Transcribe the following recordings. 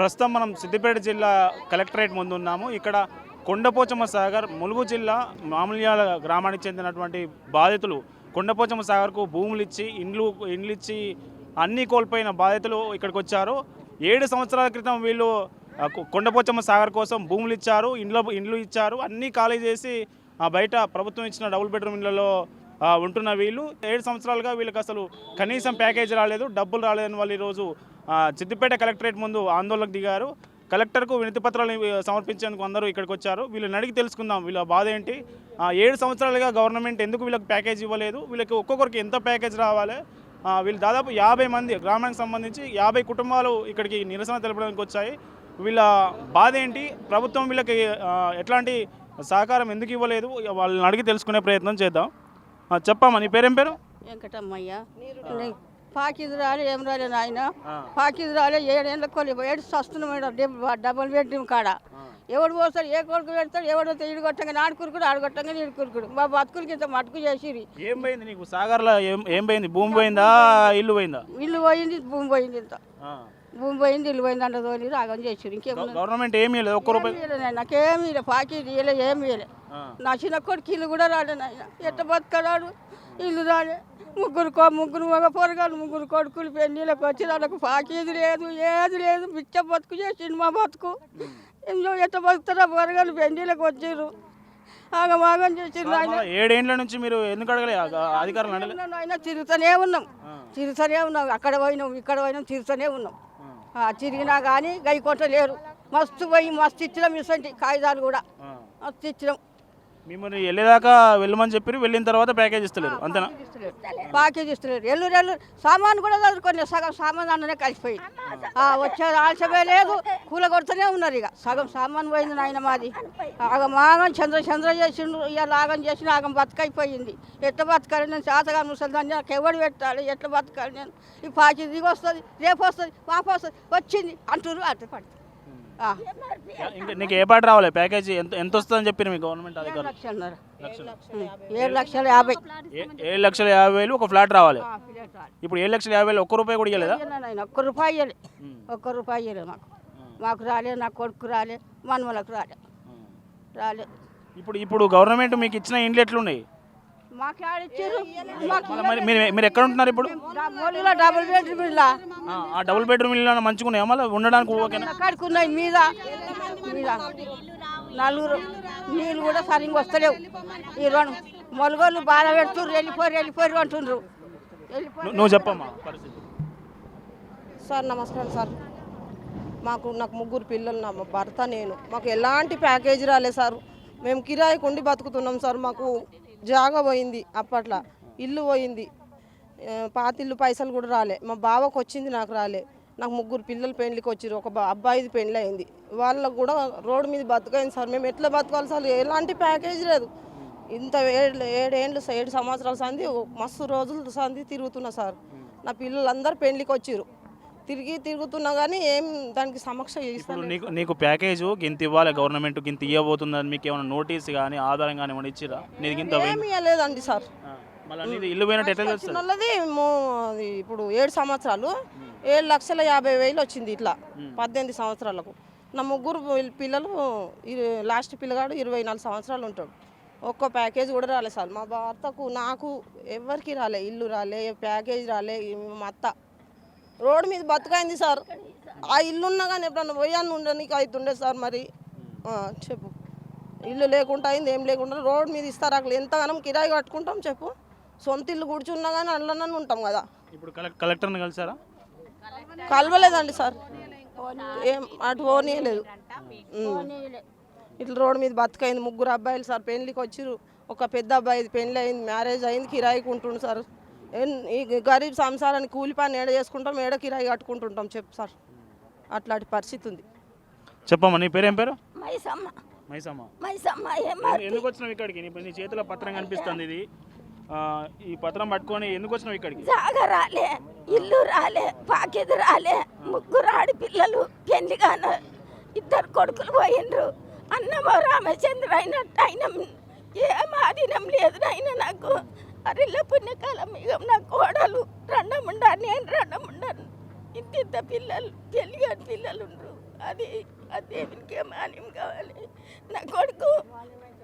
ప్రస్తుతం మనం సిద్దిపేట జిల్లా కలెక్టరేట్ ముందు ఉన్నాము. ఇక్కడ కొండపోచమ్మ సాగర్ ములుగు జిల్లా మామూల్యాల గ్రామానికి చెందినటువంటి బాధితులు కొండపోచమ్మ సాగర్కు భూములు ఇచ్చి ఇండ్లు ఇండ్లు ఇచ్చి అన్నీ కోల్పోయిన బాధితులు ఇక్కడికి వచ్చారు. ఏడు సంవత్సరాల క్రితం వీళ్ళు కొండపోచమ్మ సాగర్ కోసం భూములు ఇచ్చారు ఇండ్ల ఇండ్లు ఇచ్చారు అన్నీ ఖాళీ చేసి బయట ప్రభుత్వం ఇచ్చిన డబుల్ బెడ్రూమ్ ఇళ్ళలో ఉంటున్న వీళ్ళు. ఏడు సంవత్సరాలుగా వీళ్ళకి అసలు కనీసం ప్యాకేజ్ రాలేదు డబ్బులు రాలేదని వాళ్ళు ఈరోజు సిద్దిపేట కలెక్టరేట్ ముందు ఆందోళనకు దిగారు. కలెక్టర్కు వినతి పత్రాలు సమర్పించేందుకు అందరూ ఇక్కడికి వచ్చారు. వీళ్ళని అడిగి తెలుసుకుందాం. వీళ్ళ బాధ ఏంటి? ఏడు సంవత్సరాలుగా గవర్నమెంట్ ఎందుకు వీళ్ళకి ప్యాకేజ్ ఇవ్వలేదు? వీళ్ళకి ఒక్కొక్కరికి ఎంత ప్యాకేజ్ రావాలి? వీళ్ళు దాదాపు యాభై మంది గ్రామానికి సంబంధించి యాభై కుటుంబాలు ఇక్కడికి నిరసన తెలపడానికి వచ్చాయి. వీళ్ళ బాధ ఏంటి? ప్రభుత్వం వీళ్ళకి ఎట్లాంటి సహకారం ఎందుకు ఇవ్వలేదు? వాళ్ళని అడిగి తెలుసుకునే ప్రయత్నం చేద్దాం. ఆ, చెప్పమ్మా నీ పేరేం పేరు? వెంకటమ్మయ్య. పాకిది రాలే ఏం రాలే నాయన. పాకిది రాలే ఏడేళ్ళ కొలి ఏడు సస్తున్నాం డబుల్ బెడ్రూమ్ కాడ. ఎవడు పోస్తాడు ఏ కొడుకు పెడతాడు ఎవడో ఈడు కొట్టంగా నాడు కురుకుడు ఆడు కొట్టంగా నీడు కురుకుడు మా బతుకులకి ఇంత మటుకు చేసిరి ఏం పోయింది నీకు? సాగర్లో ఏం ఏం పోయింది? భూమి పోయిందా ఇల్లు పోయిందా? ఇల్లు పోయింది భూమి పోయింది ఇంత. భూమి పోయింది ఇల్లు పోయింది అంట తోలి రాగం చేసిరు ఇంకేమున్నది గవర్నమెంట్ ఏమీ లేదు ఒక్క రూపాయి నాకేమీ ఇయ్యలే పాకిది ఇయ్యలే ఏమి ఇయ్యలే. నా చిన్న కొడుకు ఇల్లు కూడా రాలే నాయన. ఎట్ట బతకడాడు ఇల్లు రాలే. ముగ్గురు కో ముగ్గురు మగ పొరగాలు ముగ్గురు కొడుకులు పెళ్ళిళ్ళకి వచ్చి వాళ్ళకు పాకేది లేదు ఏది లేదు. బిచ్చ బతుకు చేసిండు మా బతుకు. ఇంట్లో ఎట్ట బతుకుతారా పొరగాలు పెళ్ళిళ్ళకి వచ్చిర్రు. ఆగమాగం చేసిండు ఆయన. ఏడేండ్ల నుంచి మీరు ఎందుకు అడగలే? అధికారులు ఆయన తిరుగుతూనే ఉన్నాం. తిరుగుతూనే ఉన్నాం. అక్కడ పోయినాం ఇక్కడ పోయినాం తిరుగుతూనే ఉన్నాం. తిరిగినా కానీ గైకొంట లేరు మస్తు పోయి మస్తు ఇచ్చినాం ఇసంటి కాగితాలు కూడా. మస్తు ఇచ్చినాం. మిమ్మల్ని వెళ్ళేదాకా వెళ్ళమని చెప్పి వెళ్ళిన తర్వాత ప్యాకేజ్ ఇస్తలేరు అంతేనా? ప్యాకేజ్ ఇస్తలేరు. ఎల్లురు ఎల్లురు. సామాన్ కూడా చదువుకొని సగం సామాన్ అన్ననే కలిసిపోయింది. ఆ, వచ్చేది ఆలస్యమే లేదు కూల కొడుతూనే ఉన్నారు ఇక. సగం సామాన్ పోయింది నాయన మాది. ఆగం ఆగం చంద్ర చంద్ర చేసిండు ఇవాళ ఆగం చేసిన ఆగం బతకైపోయింది. ఎట్లా బతకాలి నేను? చేతగా ముసలిదాన్ని నాకు ఎవడు పెట్టాలి? ఎట్లా బతకాలి నేను? ఈ పాకి దిగి వస్తుంది రేపు వస్తుంది పాప వస్తుంది. వచ్చింది అంటారు అట్లా పడుతుంది. ఇంకా నీకు ఏ పాట రావాలి? ప్యాకేజ్ ఎంత ఎంత వస్తుందని చెప్పారు మీ గవర్నమెంట్ అధికారులు? లక్షన్నర. ఏడు లక్షల యాభై. ఏడు లక్షల యాభై వేలు ఒక ఫ్లాట్ రావాలి. ఇప్పుడు ఏడు లక్షల యాభై వేలు ఒక్క రూపాయి కూడా ఇవ్వలేదా ఒక్క రూపాయి ఇయ్యలే. ఒక్క రూపాయి ఇయ్యలే మాకు. మాకు రాలే నా కొడుకు రాలే మనవలకు రాలే. రాలే. ఇప్పుడు ఇప్పుడు గవర్నమెంట్ మీకు ఇచ్చిన ఇండ్లు ఎట్లున్నాయి? మరి మీరు మీరు ఎక్కడ ఉంటున్నారు ఇప్పుడు? డబుల్ బెడ్రూమ్ ఇల్లా. ఆ, ఆ డబుల్ బెడ్రూమ్ ఇల్లు మంచిగా ఉన్నాయా మళ్ళీ ఉండడానికి ఓకేనా? మీద. మీద. నలుగురు నీళ్ళు కూడా సరిగ్గా వస్తలేవు. ఈ రెండు మొలగోళ్ళు బాగా పెడుతుర్రు వెళ్ళిపోరు వెళ్ళిపోరు అంటుండ్రు. వెళ్ళిపోరు. నువ్వు- చెప్పమ్మా సార్ నమస్కారం సార్. మాకు నాకు ముగ్గురు పిల్లలు నా భర్త నేను. మాకు ఎలాంటి ప్యాకేజీ రాలేదు సార్. మేము కిరాయికి ఉండి బతుకుతున్నాం సార్. మాకు జాగా పోయింది అప్పట్లో. ఇల్లు పోయింది. పాతిల్లు పైసలు కూడా రాలే. మా బావకు వచ్చింది నాకు రాలే. నాకు ముగ్గురు పిల్లలు పెళ్ళికి వచ్చారు ఒక అబ్బాయిది పెళ్ళి అయింది వాళ్ళకు కూడా రోడ్డు మీద బతుకైంది సార్. మేము ఎట్లా బతకాలి సార్? ఎలాంటి ప్యాకేజీ లేదు. ఇంత ఏడు ఏడేళ్ళు ఏడు సంవత్సరాల సంది మస్తు రోజులు సంది తిరుగుతున్నా సార్. నా పిల్లలందరూ పెళ్ళికి వచ్చారు తిరిగి తిరుగుతున్నా కానీ ఏం దానికి సమక్ష ఇప్పుడు చేస్తాను నీకు నీకు ప్యాకేజ్ గింత ఇవ్వాలి గవర్నమెంట్ గింత ఇవ్వబోతుందని మీకు ఏమైనా నోటీస్ కానీ ఆధారం కానీ ఏమైనా ఇచ్చిరా? నీకు గింత ఏమి ఇవ్వలేదండి సార్. ఇల్లు పోయినట్టు ఎట్లా తెలుస్తుంది? ఇప్పుడు ఏడు సంవత్సరాలు. ఏడు లక్షల యాభై వేలు వచ్చింది ఇట్లా పద్దెనిమిది సంవత్సరాలకు. నా ముగ్గురు పిల్ల- పిల్లలు లాస్ట్ పిల్లగాడు ఇరవై నాలుగు సంవత్సరాలు ఉంటాడు. ఒక్క ప్యాకేజ్ కూడా రాలే సార్. మా భర్తకు నాకు ఎవరికి రాలే ఇల్లు రాలే ప్యాకేజ్ రాలే మా అత్త రోడ్డు మీద బతుకైంది సార్. ఆ ఇల్లు ఉన్నా కానీ ఎప్పుడన్నా పోయాను ఉండడానికి అవుతుండే సార్ మరి. చెప్పు. ఇల్లు లేకుండా అయింది ఏం లేకుండా రోడ్డు మీద ఇస్తారు అక్కడ ఎంతగానో కిరాయి కట్టుకుంటాం చెప్పు. సొంత ఇల్లు కూర్చున్నా కానీ అందులోనే ఉంటాం కదా. ఇప్పుడు కలెక్ట్ కలెక్టర్ని కలిసారా? కలవలేదండి సార్. ఏం అటు పోనీయలేదు. ఇట్లా రోడ్డు మీద బతుకైంది ముగ్గురు అబ్బాయిలు సార్. పెళ్ళికి వచ్చిర్రు. ఒక పెద్ద అబ్బాయి పెళ్ళి అయింది మ్యారేజ్ అయింది కిరాయికి ఉంటుండు సార్. ఈ గరీబ్ సంసారాన్ని కూలి పని ఏడ చేసుకుంటాం ఏడ కిరాయి కట్టుకుంటుంటాం చెప్పు సార్. అట్లాంటి పరిస్థితి ఉంది. చెప్పమ్మా నీ పేరేం పేరు? మైసమ్మ. మైసమ్మ. మైసమ్మ ఎందుకు వచ్చినావు ఇక్కడికి? నీ నీ చేతిలో పత్రం కనిపిస్తుంది ఇది. ఆ, ఈ పత్రం పట్టుకొని ఎందుకు వచ్చినావు ఇక్కడికి? జాగ రాలే ఇల్లు రాలే పాకిది రాలే ముగ్గురు ఆడపిల్లలు పెళ్ళిగాన ఇద్దరు కొడుకులు పోయిండ్రు అన్నమో రామచంద్ర అయినట్టు ఆయన ఏం ఆధీనం లేదు నాయన నాకు. అరిల్ల పుణ్యకాలం ఇక నా కోడలు. రెండముండా నేను రెండముండాను ఇంత పిల్లలు పెళ్ళిగాని పిల్లలు ఉండ్రు అది ఆ దేవునికి మాన్యం కావాలి. నా కొడుకు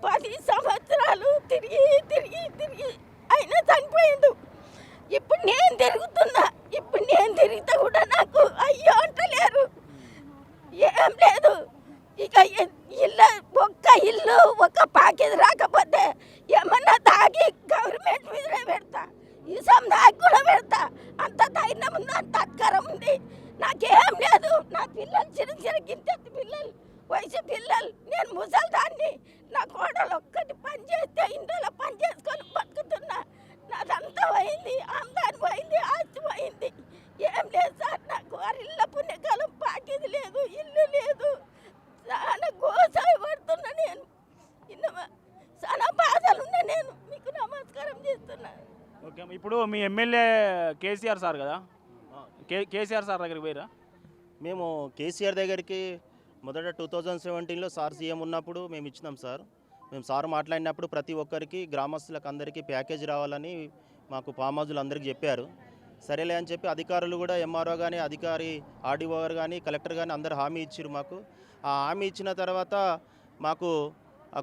పది సంవత్సరాలు తిరిగి తిరిగి తిరిగి అయినా చనిపోయిండు. ఇప్పుడు నేను తిరుగుతున్నా. ఇప్పుడు నేను తిరిగితే కూడా నాకు అయ్యో అంటలేరు. ఏం లేదు. ఇక ఇల్లు ఒక్క ఇల్లు ఒక్క పాకెట్ రాకపోతే ఏమన్నా తాగి ఈ దాగి కూడా పెడతా. అంత ధైర్యం ఉంది అంత అధికారం ఉంది. నాకేం లేదు. నా పిల్లలు చిన్న చిన్న గింతెత్తి పిల్లలు వయసు పిల్లలు. నేను ముసలిదాన్ని. నా కోడలు ఒక్కటి పని చేస్తే ఇంట్లో పని చేసుకొని బతుకుతున్నా. నాదంతా పోయింది ఆమ్దాని పోయింది ఆస్తి పోయింది. ఏం లేదు సార్ నాకు ఇళ్ళ పుణ్యకాలం పాకేది లేదు ఇల్లు లేదు. చాలా గోస పడుతున్నా నేను. ఇన్నమా చాలా బాధలు ఉన్నా నేను. మీకు నమస్కారం చేస్తున్నాను ఓకే ఇప్పుడు మీ ఎమ్మెల్యే కేసీఆర్ సార్ కదా? కే కేసీఆర్ సార్ దగ్గరికి పోయిరా మేము కేసీఆర్ దగ్గరికి మొదట టూ థౌజండ్ సెవెంటీన్లో సార్ సీఎం ఉన్నప్పుడు మేము ఇచ్చినాం సార్. మేము సార్ మాట్లాడినప్పుడు ప్రతి ఒక్కరికి గ్రామస్తులకు అందరికీ ప్యాకేజ్ రావాలని మాకు ఫామ్ హౌజులు అందరికీ చెప్పారు. సరేలే అని చెప్పి అధికారులు కూడా ఎంఆర్ఓ కానీ అధికారి ఆర్డీఓ గారు కానీ కలెక్టర్ కానీ అందరు హామీ ఇచ్చారు మాకు. ఆ హామీ ఇచ్చిన తర్వాత మాకు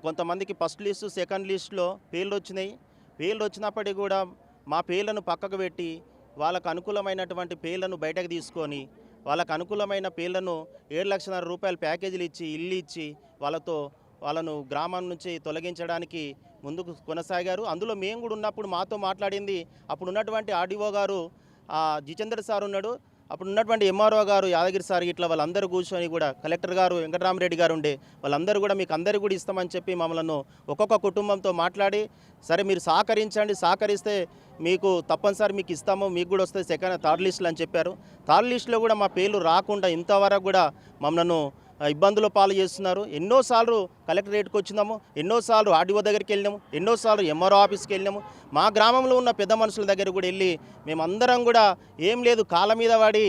కొంతమందికి ఫస్ట్ లిస్టు సెకండ్ లిస్టులో పేర్లు వచ్చినాయి. పేర్లు వచ్చినప్పటికీ కూడా మా పేర్లను పక్కకు పెట్టి వాళ్ళకు అనుకూలమైనటువంటి పేర్లను బయటకు తీసుకొని వాళ్ళకు అనుకూలమైన పేర్లను ఏడు లక్షల రూపాయల ప్యాకేజీలు ఇచ్చి ఇల్లు ఇచ్చి వాళ్ళతో వాళ్ళను గ్రామం నుంచి తొలగించడానికి ముందుకు కొనసాగారు. అందులో మేము కూడా ఉన్నప్పుడు మాతో మాట్లాడింది. అప్పుడు ఉన్నటువంటి ఆర్డీఓ గారు ఆ, జితేందర్ సార్ ఉన్నాడు. అప్పుడు ఉన్నటువంటి ఎంఆర్ఓ గారు యాదగిరి సార్ ఇట్లా వాళ్ళందరూ కూర్చొని కూడా కలెక్టర్ గారు వెంకటరామరెడ్డి గారు ఉండే వాళ్ళందరూ కూడా మీకు అందరూ కూడా ఇస్తామని చెప్పి మమ్మల్ని ఒక్కొక్క కుటుంబంతో మాట్లాడి సరే మీరు సహకరించండి సహకరిస్తే మీకు తప్పనిసరి మీకు ఇస్తాము మీకు కూడా వస్తే సెకండ్ థర్డ్ లిస్టులు అని చెప్పారు. థర్డ్ లిస్టులో కూడా మా పేర్లు రాకుండా ఇంతవరకు కూడా మమ్మల్ని ఇబ్బందుల పాలు చేస్తున్నారు. ఎన్నోసార్లు కలెక్టరేట్కి వచ్చినాము ఎన్నోసార్లు ఆర్డీఓ దగ్గరికి వెళ్ళినాము ఎన్నోసార్లు ఎంఆర్ఓ ఆఫీస్కి వెళ్ళినాము. మా గ్రామంలో ఉన్న పెద్ద మనుషుల దగ్గర కూడా వెళ్ళి మేమందరం కూడా ఏం లేదు కాళ్ళ మీద పడి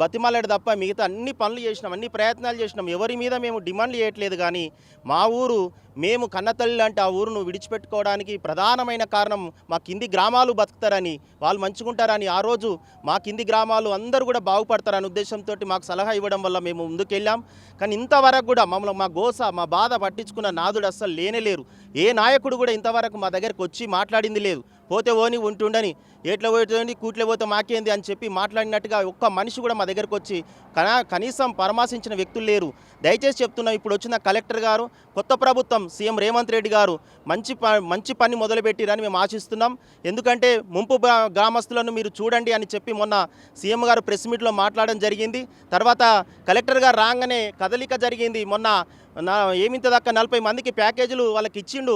బతిమాలాడు తప్ప మిగతా అన్ని పనులు చేసినాం అన్ని ప్రయత్నాలు చేసినాం. ఎవరి మీద మేము డిమాండ్ చేయట్లేదు కానీ మా ఊరు మేము కన్నతల్లి లాంటి ఆ ఊరును విడిచిపెట్టుకోవడానికి ప్రధానమైన కారణం మా కింది గ్రామాలు బతుకుతారని వాళ్ళు మంచుకుంటారని ఆ రోజు మా కింది గ్రామాలు అందరూ కూడా బాగుపడతారని ఉద్దేశంతో మాకు సలహా ఇవ్వడం వల్ల మేము ముందుకెళ్ళాం. కానీ ఇంతవరకు కూడా మమ్మల్ని మా గోస మా బాధ పట్టించుకున్న నాదుడు అస్సలు లేనేలేరు ఏ నాయకుడు కూడా ఇంతవరకు మా దగ్గరకు వచ్చి మాట్లాడింది లేదు. పోతే ఓని ఉంటుండని ఏట్ల పోతుంది కూట్లో పోతే మాకేంది అని చెప్పి మాట్లాడినట్టుగా ఒక్క మనిషి కూడా మా దగ్గరకు వచ్చి కనా కనీసం పరామర్శించిన వ్యక్తులు లేరు. దయచేసి చెప్తున్నాం ఇప్పుడు వచ్చిన కలెక్టర్ గారు కొత్త ప్రభుత్వం సీఎం రేవంత్ రెడ్డి గారు మంచి మంచి పని మొదలుపెట్టిరని మేము ఆశిస్తున్నాం. ఎందుకంటే ముంపు గ్రా- గ్రామస్తులను మీరు చూడండి అని చెప్పి మొన్న సీఎం గారు ప్రెస్ మీట్లో మాట్లాడడం జరిగింది. తర్వాత కలెక్టర్ గారు రాగానే కదలిక జరిగింది. మొన్న నా ఏమింత దాకా నలభై మందికి ప్యాకేజీలు వాళ్ళకి ఇచ్చిండు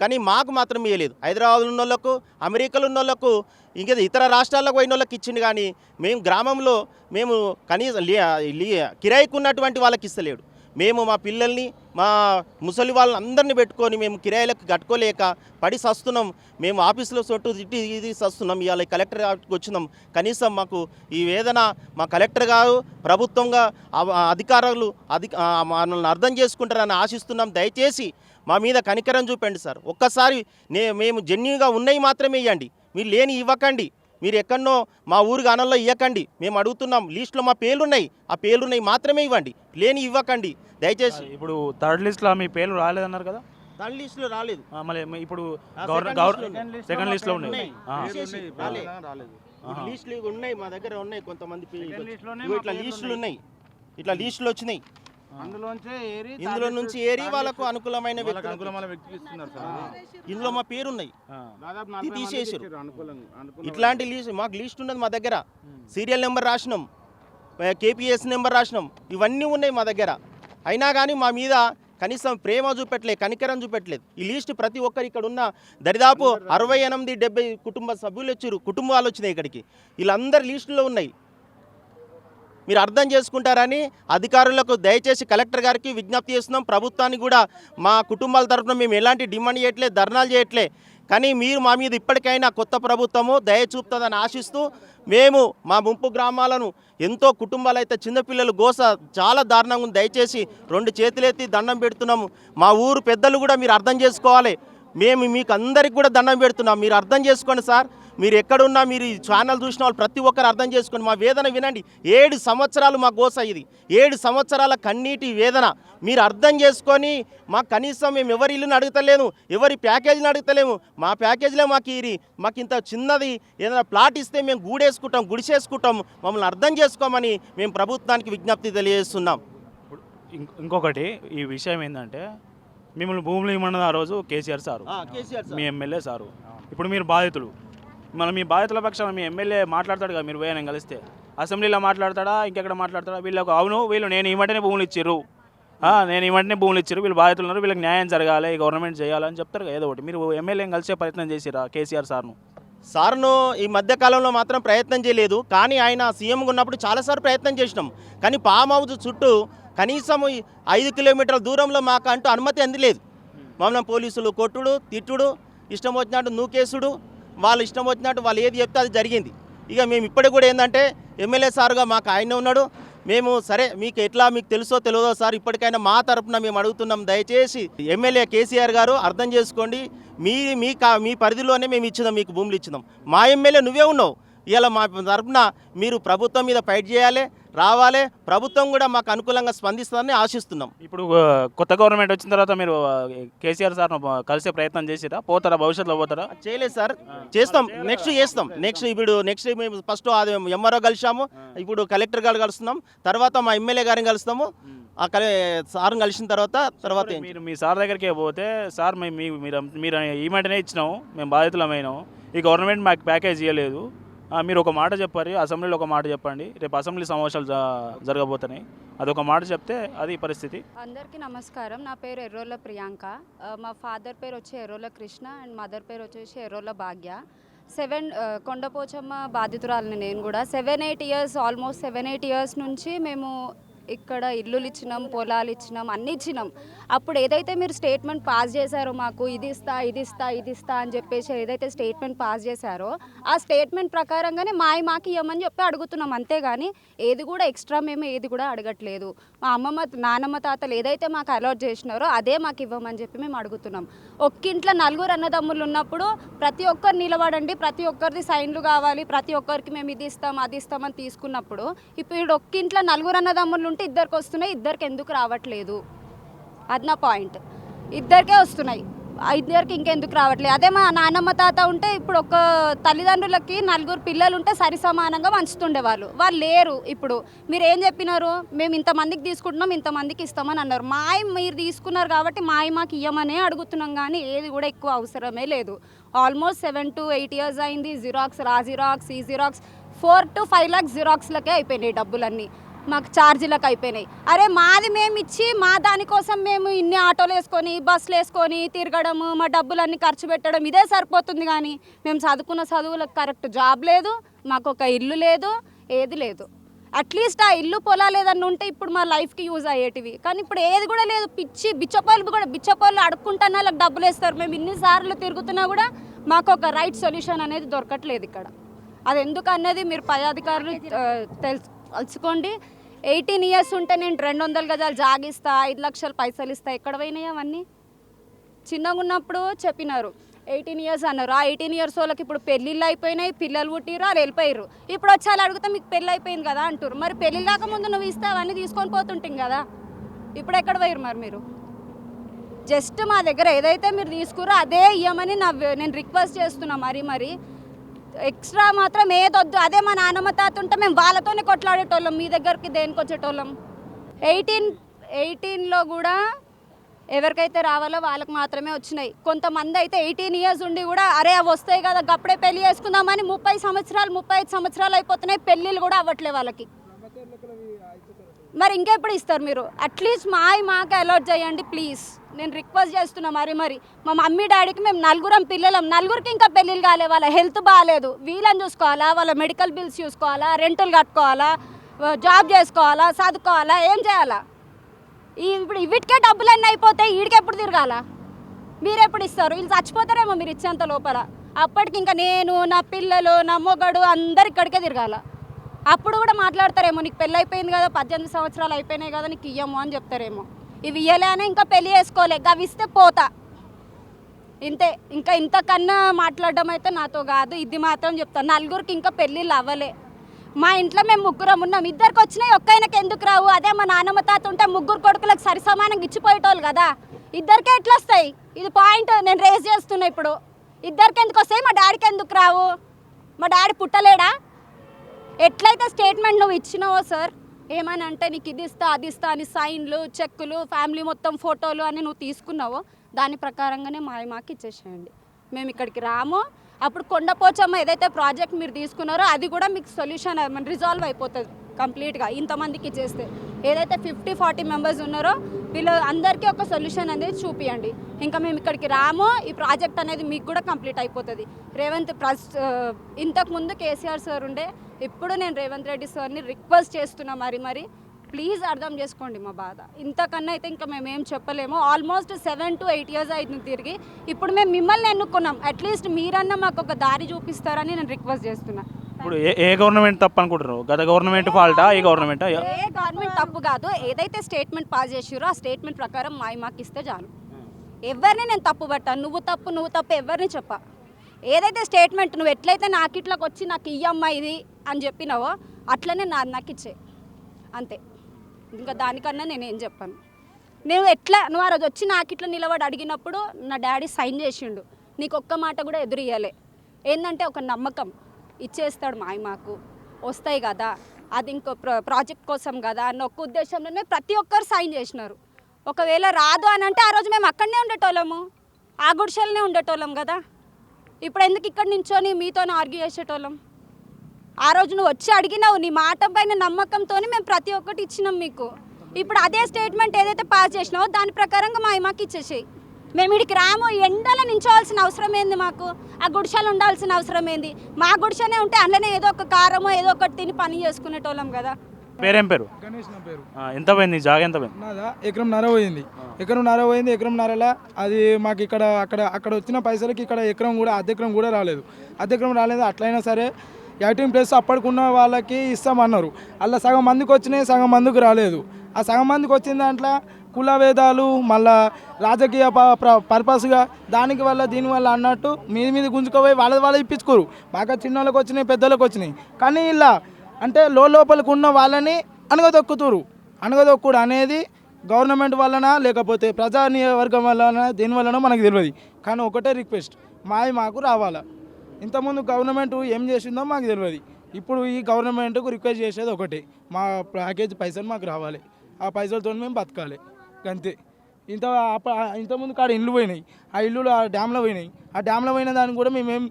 కానీ మాకు మాత్రం ఇవ్వలేదు హైదరాబాద్ ఉన్న వాళ్ళకు అమెరికాలో ఉన్న వాళ్ళకు ఇంకా ఇతర రాష్ట్రాలకు పోయిన వాళ్ళకి ఇచ్చిండు కానీ మేము గ్రామంలో మేము కనీసం లే- కిరాయికి ఉన్నటువంటి వాళ్ళకి ఇస్తలేడు. మేము మా పిల్లల్ని మా ముసలి వాళ్ళని అందరినీ పెట్టుకొని మేము కిరాయిలకు కట్టుకోలేక పడి సస్తున్నాం. మేము ఆఫీసులో చోటు తిట్టి ఇది సస్తున్నాం. ఇవాళ కలెక్టర్ వచ్చినాం. కనీసం మాకు ఈ వేదన మా కలెక్టర్ గారు ప్రభుత్వంగా అవ- అధికారులు అధి మనల్ని అర్థం చేసుకుంటారని ఆశిస్తున్నాం. దయచేసి మా మీద కనికరం చూపండి సార్. ఒక్కసారి నే మేము జెన్యున్గా ఉన్నాయి మాత్రమే ఇవ్వండి మీరు లేని ఇవ్వకండి. మీరు ఎక్కడనో మా ఊరు గానంలో ఇవ్వకండి మేము అడుగుతున్నాం లీస్ట్లో మా పేర్లు ఉన్నాయి ఆ పేర్లు ఉన్నాయి మాత్రమే ఇవ్వండి. లేని ఇవ్వకండి. దయచేసి. ఇప్పుడు థర్డ్ లిస్ట్లో మీ పేర్లు రాలేదన్నారు కదా? దాని లిస్టులో రాలేదు. మళ్ళీ ఇప్పుడు. సెకండ్ లిస్ట్లో ఉన్నాయి. ఉన్నాయి. ఆ. తీసేసి రాలే. ఆహా. లిస్టులు ఇవి ఉన్నాయి మా దగ్గర ఉన్నాయి కొంతమంది ఇట్లా లిస్టులు ఉన్నాయి. ఇట్లా లిస్టులు వచ్చినాయి. ఇందులో నుంచి ఏరి వాళ్ళకు అనుకూలమైన వాళ్ళకి వ్యక్తులకు అనుకూలమైన వ్యక్తికి ఇస్తున్నారు సార్. అది. ఇందులో మా పేరు ఉన్నాయి ఆ. దాదాపు ఇది నలభై మందికి తీసేసారు. ఇట్లాంటి లిస్ట్ మాకు లిస్ట్ ఉన్నది మా దగ్గర. సీరియల్ నెంబర్ రాసినాం. కేపీఎస్ నెంబర్ రాసినాం. ఇవన్నీ ఉన్నాయి మా దగ్గర. అయినా కానీ మా మీద కనీసం ప్రేమ చూపెట్టలేదు కనికరం చూపెట్టలేదు. ఈ లిస్ట్ ప్రతి ఒక్కరు ఇక్కడ ఉన్న దరిదాపు అరవై ఎనిమిది డెబ్బై కుటుంబ సభ్యులు వచ్చారు కుటుంబాలు వచ్చినాయి ఇక్కడికి. వీళ్ళందరి లిస్టులో ఉన్నాయి. మీరు అర్థం చేసుకుంటారని అధికారులకు దయచేసి కలెక్టర్ గారికి విజ్ఞప్తి చేస్తున్నాం. ప్రభుత్వానికి కూడా మా కుటుంబాల తరఫున మేము ఎలాంటి డిమాండ్ చేయట్లే ధర్నాలు చేయట్లే. కానీ మీరు మా మీద ఇప్పటికైనా కొత్త ప్రభుత్వము దయ చూపుతుందని ఆశిస్తూ మేము మా ముంపు గ్రామాలను ఎంతో కుటుంబాలు అయితే చిన్నపిల్లలు గోస చాలా దారుణంగా ఉంది. దయచేసి రెండు చేతులెత్తి దండం పెడుతున్నాము మా ఊరు పెద్దలు కూడా మీరు అర్థం చేసుకోవాలి. మేము మీకు అందరికి కూడా దండం పెడుతున్నాం. మీరు అర్థం చేసుకోండి సార్. మీరు ఎక్కడున్నా మీరు ఈ ఛానల్ చూసిన వాళ్ళు ప్రతి ఒక్కరు అర్థం చేసుకొని మా వేదన వినండి. ఏడు సంవత్సరాలు మా గోస ఇది. ఏడు సంవత్సరాల కన్నీటి వేదన. మీరు అర్థం చేసుకొని మా కనీసం మేము ఎవరి ఇల్లుని అడుగుతలేము ఎవరి ప్యాకేజీని అడుగుతలేము. మా ప్యాకేజీలే మాకు ఇరి మాకు ఇంత చిన్నది ఏదైనా ప్లాట్ ఇస్తే మేము గూడేసుకుంటాం గుడిసేసుకుంటాం. మమ్మల్ని అర్థం చేసుకోమని మేము ప్రభుత్వానికి విజ్ఞప్తి తెలియజేస్తున్నాం. ఇంకొకటి ఈ విషయం ఏంటంటే మిమ్మల్ని భూములు ఇవ్వమన్నది ఆ రోజు కేసీఆర్ సారు. కేసీఆర్ మీ ఎమ్మెల్యే సారు. ఇప్పుడు మీరు బాధితులు. మన మీ బాధితుల పక్షాన మీ ఎమ్మెల్యే మాట్లాడతాడు కదా మీరు పోయాను కలిస్తే. అసెంబ్లీలో మాట్లాడతాడా ఇంకెక్కడ మాట్లాడతాడా? వీళ్ళకు అవును వీళ్ళు నేను ఇవ్వటనే భూములు ఇచ్చారు నేను ఇవ్వటనే భూములు ఇచ్చారు వీళ్ళు బాధితులు ఉన్నారు వీళ్ళకి న్యాయం జరగాలి గవర్నమెంట్ చేయాలని చెప్తారు కదా ఏదో ఒకటి. మీరు ఎమ్మెల్యేని కలిసే ప్రయత్నం చేసిరా కేసీఆర్ సార్ను? సార్ను ఈ మధ్యకాలంలో మాత్రం ప్రయత్నం చేయలేదు. కానీ ఆయన సీఎంగా ఉన్నప్పుడు చాలాసార్లు ప్రయత్నం చేసినాం. కానీ పామ్ హౌస్ చుట్టూ కనీసం ఐదు కిలోమీటర్ల దూరంలో మాకు అంటూ అనుమతి అందలేదు. మమ్మల్ని పోలీసులు కొట్టుడు తిట్టుడు ఇష్టం వచ్చినట్టు నూకేసుడు వాళ్ళు ఇష్టం వచ్చినట్టు వాళ్ళు ఏది చెప్తే అది జరిగింది. ఇక మేము ఇప్పటికి కూడా ఏంటంటే ఎమ్మెల్యే సారుగా మాకు ఆయన ఉన్నాడు. మేము సరే మీకు ఎట్లా మీకు తెలుసో తెలియదో సార్ ఇప్పటికైనా మా తరపున మేము అడుగుతున్నాం. దయచేసి ఎమ్మెల్యే కేసీఆర్ గారు అర్థం చేసుకోండి. మీ మీ కా- మీ పరిధిలోనే మేము ఇచ్చినాం మీకు భూములు ఇచ్చినాం. మా ఎమ్మెల్యే నువ్వే ఉన్నావు. ఇలా మా తరపున మీరు ప్రభుత్వం మీద ఫైట్ చేయాలి. రావాలి. ప్రభుత్వం కూడా మాకు అనుకూలంగా స్పందిస్తుందని ఆశిస్తున్నాం. ఇప్పుడు కొత్త గవర్నమెంట్ వచ్చిన తర్వాత మీరు కేసీఆర్ సార్ను ఆ, కలిసే ప్రయత్నం చేసిరా? పోతారా? భవిష్యత్తులో పోతారా? చేయలేదు సార్. చేస్తాం. నెక్స్ట్ చేస్తాం. నెక్స్ట్ ఇప్పుడు నెక్స్ట్ మేము ఫస్ట్ అది ఎంఆర్ఓ కలిసాము. ఇప్పుడు కలెక్టర్ గారు కలుస్తున్నాం. తర్వాత మా ఎమ్మెల్యే గారిని కలుస్తాము. ఆ కలె సార్ని కలిసిన తర్వాత తర్వాత మీరు మీ సార్ దగ్గరికి పోతే సార్ మేము మీరు మీరు ఈ మాటనే ఇచ్చినాము మేము బాధితులమైనాం. ఈ గవర్నమెంట్ మాకు ప్యాకేజ్ ఇవ్వలేదు మీరు ఒక మాట చెప్పారు అసెంబ్లీలో ఒక మాట చెప్పండి. రేపు అసెంబ్లీ సమావేశాలు జ- జరగబోతున్నాయి. అదొక మాట చెప్తే అది పరిస్థితి. అందరికీ నమస్కారం. నా పేరు ఎర్రోల ప్రియాంక. మా ఫాదర్ పేరు వచ్చి ఎర్రోల కృష్ణ అండ్ మదర్ పేరు వచ్చేసి ఎర్రోల భాగ్య. సెవెన్ కొండపోచమ్మ బాధితురాలని నేను కూడా. Seven eight years almost seven eight years నుంచి మేము ఇక్కడ ఇల్లులు ఇచ్చినాం పొలాలు ఇచ్చినాం అన్ని ఇచ్చినాం. అప్పుడు ఏదైతే మీరు స్టేట్మెంట్ పాస్ చేశారో మాకు ఇది ఇస్తా ఇది ఇస్తా ఇది ఇస్తా అని చెప్పేసి ఏదైతే స్టేట్మెంట్ పాస్ చేశారో ఆ స్టేట్మెంట్ ప్రకారంగానే మాయి మాకు ఇవ్వమని చెప్పి అడుగుతున్నాం అంతేగాని ఏది కూడా ఎక్స్ట్రా మేము ఏది కూడా అడగట్లేదు. మా అమ్మమ్మ నానమ్మ తాతలు ఏదైతే మాకు అలౌట్ చేసినారో అదే మాకు ఇవ్వమని చెప్పి మేము అడుగుతున్నాం. ఒక్కింట్లో నలుగురు అన్నదమ్ములు ఉన్నప్పుడు ప్రతి ఒక్కరు నిలబడండి ప్రతి ఒక్కరిది సైన్లు కావాలి ప్రతి ఒక్కరికి మేము ఇది ఇస్తాం అది ఇస్తామని తీసుకున్నప్పుడు ఇప్పుడు ఒక్కింట్లో నలుగురు అన్నదమ్ములు ఉంటే ఇద్దరికి వస్తున్నాయి ఇద్దరికి ఎందుకు రావట్లేదు? అది నా పాయింట్. ఇద్దరికే వస్తున్నాయి. ఇద్దరికి ఇంకెందుకు రావట్లేదు? అదే మా నాన్నమ్మ తాత ఉంటే ఇప్పుడు ఒక తల్లిదండ్రులకి నలుగురు పిల్లలు ఉంటే సరి సమానంగా పంచుతుండేవాళ్ళు. వాళ్ళు వాళ్ళు లేరు ఇప్పుడు. మీరు ఏం చెప్పినారు? మేము ఇంతమందికి తీసుకుంటున్నాం ఇంతమందికి ఇస్తామని అన్నారు. మాయ మీరు తీసుకున్నారు కాబట్టి మాయ మాకు ఇవ్వమనే అడుగుతున్నాం కానీ ఏది కూడా ఎక్కువ అవసరమే లేదు. Almost seven to eight years అయింది జిరాక్స్ రా జిరాక్స్ ఈ xerox four to five lakhs జిరాక్స్లకే అయిపోయినాయి డబ్బులన్నీ. మాకు ఛార్జీలకు అయిపోయినాయి. అరే మాది మేము ఇచ్చి మా దానికోసం మేము ఇన్ని ఆటోలు వేసుకొని బస్సులు వేసుకొని తిరగడము మా డబ్బులన్నీ ఖర్చు పెట్టడం ఇదే సరిపోతుంది కానీ మేము చదువుకున్న చదువులకు కరెక్ట్ జాబ్ లేదు మాకు ఒక ఇల్లు లేదు ఏది లేదు. అట్లీస్ట్ ఆ ఇల్లు పొలాలు ఏదన్నా ఉంటే ఇప్పుడు మా లైఫ్కి యూజ్ అయ్యేటివి. కానీ ఇప్పుడు ఏది కూడా లేదు పిచ్చి బిచ్చపోళ్ళు కూడా బిచ్చపోళ్ళు అడుక్కుంటున్నా వాళ్ళకి డబ్బులు వేస్తారు. మేము ఇన్నిసార్లు తిరుగుతున్నా కూడా మాకు ఒక రైట్ సొల్యూషన్ అనేది దొరకట్లేదు ఇక్కడ. అది ఎందుకు అనేది మీరు పై అధికారులు తెలుసు తెలుసుకోండి. ఎయిటీన్ ఇయర్స్ ఉంటే నేను రెండు వందల గజాలు జాగిస్తా ఐదు లక్షలు పైసలు ఇస్తా ఎక్కడ పోయినాయి అవన్నీ? చిన్నగా ఉన్నప్పుడు చెప్పినారు. ఎయిటీన్ ఇయర్స్ అన్నారు. ఆ ఎయిటీన్ ఇయర్స్ వాళ్ళకి ఇప్పుడు పెళ్ళిళ్ళు అయిపోయినాయి పిల్లలు పుట్టిరు వాళ్ళు వెళ్ళిపోయారు ఇప్పుడు వచ్చి వాళ్ళు అడిగితే మీకు పెళ్ళి అయిపోయింది కదా అంటారు మరి పెళ్ళి ముందు నువ్వు ఇస్తే అవన్నీ తీసుకొని పోతుంటాం కదా. ఇప్పుడు ఎక్కడ పోయారు మరి మీరు? జస్ట్ మా దగ్గర ఏదైతే మీరు తీసుకురో అదే ఇవ్వమని నా నేను రిక్వెస్ట్ చేస్తున్నా. మరి మరి ఎక్స్ట్రా మాత్రం ఏదొద్దు. అదే మా నాన్నమ్మ తాత ఉంటే మేము వాళ్ళతోనే కొట్లాడేటోళ్ళం. మీ దగ్గరికి దేనికి వచ్చేటోళ్ళం? ఎయిటీన్ ఎయిటీన్లో కూడా ఎవరికైతే రావాలో వాళ్ళకి మాత్రమే వచ్చినాయి. కొంతమంది అయితే ఎయిటీన్ ఇయర్స్ ఉండి కూడా అరే అవి వస్తాయి కదా అప్పుడే పెళ్ళి చేసుకుందామని ముప్పై సంవత్సరాలు ముప్పై ఐదు సంవత్సరాలు అయిపోతున్నాయి పెళ్ళిళ్ళు కూడా అవ్వట్లే వాళ్ళకి. మరి ఇంకెప్పుడు ఇస్తారు మీరు? అట్లీస్ట్ మావి మాకు అలర్ట్ చేయండి ప్లీజ్ నేను రిక్వెస్ట్ చేస్తున్నా మరి మరి. మా మమ్మీ డాడీకి మేము నలుగురం పిల్లలం. నలుగురికి ఇంకా పెళ్ళిళ్ళు కాలే వాళ్ళ హెల్త్ బాగాలేదు వీళ్ళని చూసుకోవాలా? వాళ్ళ మెడికల్ బిల్స్ చూసుకోవాలా? రెంటులు కట్టుకోవాలా? జాబ్ చేసుకోవాలా? చదువుకోవాలా? ఏం చేయాలా? ఈ ఇప్పుడు వీటికే డబ్బులన్నీ అయిపోతాయి వీడికి ఎప్పుడు తిరగాల? మీరు ఎప్పుడు ఇస్తారు? వీళ్ళు చచ్చిపోతారేమో మీరు ఇచ్చేంత లోపల. అప్పటికి ఇంకా నేను నా పిల్లలు నా మొగడు అందరు ఇక్కడికే తిరగాల. అప్పుడు కూడా మాట్లాడతారేమో నీకు పెళ్ళి అయిపోయింది కదా పద్దెనిమిది సంవత్సరాలు అయిపోయినాయి కదా నీకు ఇయ్యము అని చెప్తారేమో. ఇవి ఇయ్యలేనే ఇంకా పెళ్ళి చేసుకోలే అవి ఇస్తే పోతా. ఇంతే ఇంకా ఇంతకన్నా మాట్లాడడం అయితే నాతో కాదు ఇది మాత్రం చెప్తాను నలుగురికి ఇంకా పెళ్ళిళ్ళు అవ్వలే. మా ఇంట్లో మేము ముగ్గురం ఉన్నాం ఇద్దరికి వచ్చినాయి ఒక్కైనకి ఎందుకు రావు? అదే మా నాన్నమ్మ తాత ఉంటే ముగ్గురు కొడుకులకు సరి సమానంగా ఇచ్చిపోయేటోళ్ళు కదా. ఇద్దరికే ఎట్లా వస్తాయి ఇది పాయింట్ నేను రేజ్ చేస్తున్నా ఇప్పుడు. ఇద్దరికి ఎందుకు వస్తాయి? మా డాడీకి ఎందుకు రావు? మా డాడీ పుట్టలేడా? ఎట్లయితే స్టేట్మెంట్ నువ్వు ఇచ్చినావో సార్ ఏమని అంటే నీకు ఇది ఇస్తా అది ఇస్తా అని సైన్లు చెక్కులు ఫ్యామిలీ మొత్తం ఫోటోలు అని నువ్వు తీసుకున్నావో దాని ప్రకారంగానే మా మాకు ఇచ్చేసేయండి. మేము ఇక్కడికి రాము. అప్పుడు కొండపోచమ్మ ఏదైతే ప్రాజెక్ట్ మీరు తీసుకున్నారో అది కూడా మీకు సొల్యూషన్ రిజాల్వ్ అయిపోతుంది కంప్లీట్గా ఇంతమందికి చేస్తే. ఏదైతే ఫిఫ్టీ ఫార్టీ మెంబర్స్ ఉన్నారో వీళ్ళు అందరికీ ఒక సొల్యూషన్ అనేది చూపియండి. ఇంకా మేము ఇక్కడికి రాము. ఈ ప్రాజెక్ట్ అనేది మీకు కూడా కంప్లీట్ అయిపోతుంది. రేవంత్ ప్రస్ ఇంతకుముందు ఇంతకు ముందు కేసీఆర్ సార్ ఉండే ఇప్పుడు నేను రేవంత్ రెడ్డి సార్ని రిక్వెస్ట్ చేస్తున్నా మరి మరి ప్లీజ్ అర్థం చేసుకోండి మా బాధ. ఇంతకన్నా అయితే ఇంకా మేము ఏం చెప్పలేము. Almost seven to eight years అవుతుంది తిరిగి. ఇప్పుడు మేము మిమ్మల్ని ఎన్నుకున్నాం. అట్లీస్ట్ మీరన్నా మాకు ఒక దారి చూపిస్తారని నేను రిక్వెస్ట్ చేస్తున్నా. ఇప్పుడు ఏ ఏ గవర్నమెంట్ తప్పు అనుకుంటున్నారు? గత గవర్నమెంట్ ఫాల్టా ఈ గవర్నమెంటా ఏ గవర్నమెంట్ తప్పు కాదు. ఏదైతే స్టేట్మెంట్ పాస్ చేసిరో ఆ స్టేట్మెంట్ ప్రకారం మాయి మాకు ఇస్తే చాలు. ఎవరిని నేను తప్పు పట్టాను నువ్వు తప్పు నువ్వు తప్పు ఎవరిని చెప్పా? ఏదైతే స్టేట్మెంట్ నువ్వు ఎట్లయితే నాకు ఇట్లోకి వచ్చి నాకు ఇయ్యమ్మా ఇది అని చెప్పినావో అట్లనే నా నాకు ఇచ్చే. అంతే. ఇంకా దానికన్నా నేను ఏం చెప్పాను. నేను ఎట్లా నువ్వు ఆ రోజు వచ్చి నాకు ఇట్లా నిలబడి అడిగినప్పుడు నా డాడీ సైన్ చేసిండు. నీకు ఒక్క మాట కూడా ఎదురియ్యలే. ఏంటంటే ఒక నమ్మకం. ఇచ్చేస్తాడు మాయ మాకు. వస్తాయి కదా. అది ఇంకో ప్రాజెక్ట్ కోసం కదా అన్న ఒక్క ఉద్దేశంలోనే ప్రతి ఒక్కరు సైన్ చేసినారు. ఒకవేళ రాదు అని అంటే ఆ రోజు మేము అక్కడనే ఉండేటోళ్ళము. ఆ గుడిసెలనే ఉండేటోళ్ళం కదా. ఇప్పుడు ఎందుకు ఇక్కడ నించొని మీతో ఆర్గ్యూ చేసేటోళ్ళం? ఆ రోజు నువ్వు వచ్చి అడిగినావు నీ మాట పైన నమ్మకంతోనే మేము ప్రతి ఒక్కటి ఇచ్చినాం మీకు. ఇప్పుడు అదే స్టేట్మెంట్ ఏదైతే పాస్ చేసినావో దాని ప్రకారంగా మా మాకు ఇచ్చేసేయి. మేము ఇడికి రాము ఎండలో నించోవాల్సిన అవసరం ఏంది మాకు? ఆ గుడిసెలు ఉండాల్సిన అవసరం ఏంది? మా గుడిసెనే ఉంటే అందులోనే ఏదో ఒక కారమో ఏదో ఒకటి తిని పని చేసుకునేటోళ్ళం కదా. పేరేం పేరు? గణేష్ నా పేరు. ఆ, ఎంత పోయింది? జాగ ఎంత పోయింది? నాదా? ఎకరం నర పోయింది. ఎకరం నర పోయింది ఎకరం నరలా. అది మాకు ఇక్కడ అక్కడ అక్కడ వచ్చిన పైసలకి ఇక్కడ ఎకరం కూడా అద్దె ఎకరం కూడా రాలేదు. అద్దె ఎకరం రాలేదు అట్లయినా సరే ఎయిటీన్ ప్లస్ అప్పటికున్న వాళ్ళకి ఇస్తామన్నారు. అలా సగం మందికి వచ్చినాయి సగం మందికి రాలేదు. ఆ సగం మందికి వచ్చిన దాంట్లో కుల వేదాలు మళ్ళా రాజకీయ ప- పర్పస్గా దానికి వల్ల దీనివల్ల అన్నట్టు మీది మీద గుంజుకోపోయి వాళ్ళ వాళ్ళు ఇప్పించుకోరు. బాగా చిన్న వాళ్ళకి వచ్చినాయి పెద్దలకు వచ్చినాయి. కానీ ఇలా అంటే లోపలికి ఉన్న వాళ్ళని అనగదొక్కుతురు అనగదొక్కుడు అనేది గవర్నమెంట్ వలన లేకపోతే ప్రజా వర్గం వలన దేని వలన మనకు తెలియదు. కానీ ఒకటే రిక్వెస్ట్ మావి మాకు రావాలా? ఇంతకుముందు గవర్నమెంట్ ఏం చేసిందో మాకు తెలియదు. ఇప్పుడు ఈ గవర్నమెంట్కు రిక్వెస్ట్ చేసేది ఒకటి. మా ప్యాకేజ్ పైసలు మాకు రావాలి. ఆ పైసలతో మేము బతకాలి. అంతే. ఇంత అప్ప- ఇంతకుముందు కాడ ఇల్లు పోయినాయి. ఆ ఇల్లులు ఆ డ్యామ్లో పోయినాయి. ఆ డ్యామ్లో పోయిన దానికి కూడా మేమేం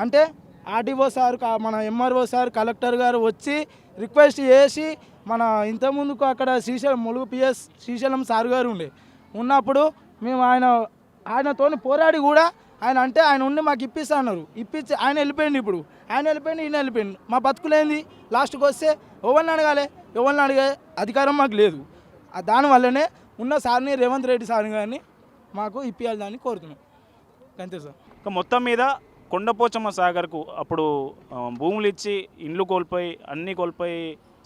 అంటే ఆర్టీఓ సార్ మన ఎంఆర్ఓ సార్ కలెక్టర్ గారు వచ్చి రిక్వెస్ట్ చేసి మన ఇంతకుముందుకు అక్కడ శ్రీశైలం ములుగు పిఎస్ శ్రీశైలం సార్ గారు ఉండే. ఉన్నప్పుడు మేము ఆయన ఆయనతో పోరాడి కూడా ఆయన అంటే ఆయన ఉండి మాకు ఇప్పిస్తా అన్నారు. ఇప్పించి ఆయన వెళ్ళిపోయింది ఇప్పుడు. ఆయన వెళ్ళిపోయింది ఈయన వెళ్ళిపోయింది మా బతుకులేంది లాస్ట్కి వస్తే ఎవరిని అడగాలి? ఎవరిని అడిగే అధికారం మాకు లేదు. దానివల్లనే ఉన్న సార్ని రేవంత్ రెడ్డి సార్ గారిని మాకు ఇప్పియాలి దాన్ని కోరుతున్నాం. అంతే సార్. ఇక మొత్తం మీద కొండపోచమ్మ సాగర్కు అప్పుడు భూములు ఇచ్చి ఇండ్లు కోల్పోయి అన్నీ కోల్పోయి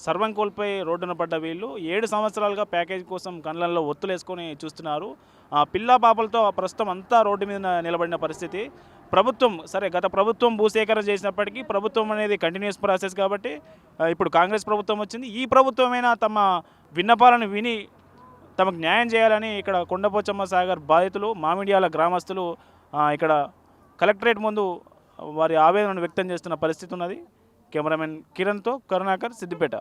సర్వం కోల్పోయి రోడ్డున పడ్డ వీళ్ళు ఏడు సంవత్సరాలుగా ప్యాకేజ్ కోసం కళ్ళల్లో ఒత్తులేసుకొని చూస్తున్నారు. పిల్లా పిల్ల పాపలతో ప్రస్తుతం అంతా రోడ్డు మీద నిలబడిన పరిస్థితి. ప్రభుత్వం సరే గత ప్రభుత్వం భూసేకరణ చేసినప్పటికీ ప్రభుత్వం అనేది కంటిన్యూస్ ప్రాసెస్ కాబట్టి ఇప్పుడు కాంగ్రెస్ ప్రభుత్వం వచ్చింది. ఈ ప్రభుత్వమైనా తమ విన్నపాలను విని తమకు న్యాయం చేయాలని ఇక్కడ కొండపోచమ్మ సాగర్ బాధితులు మామిడియాల గ్రామస్తులు ఇక్కడ కలెక్టరేట్ ముందు వారి ఆవేదనను వ్యక్తం చేస్తున్న పరిస్థితి ఉన్నది. కెమెరామెన్ కిరణ్తో కరుణాకర్ సిద్దిపేట.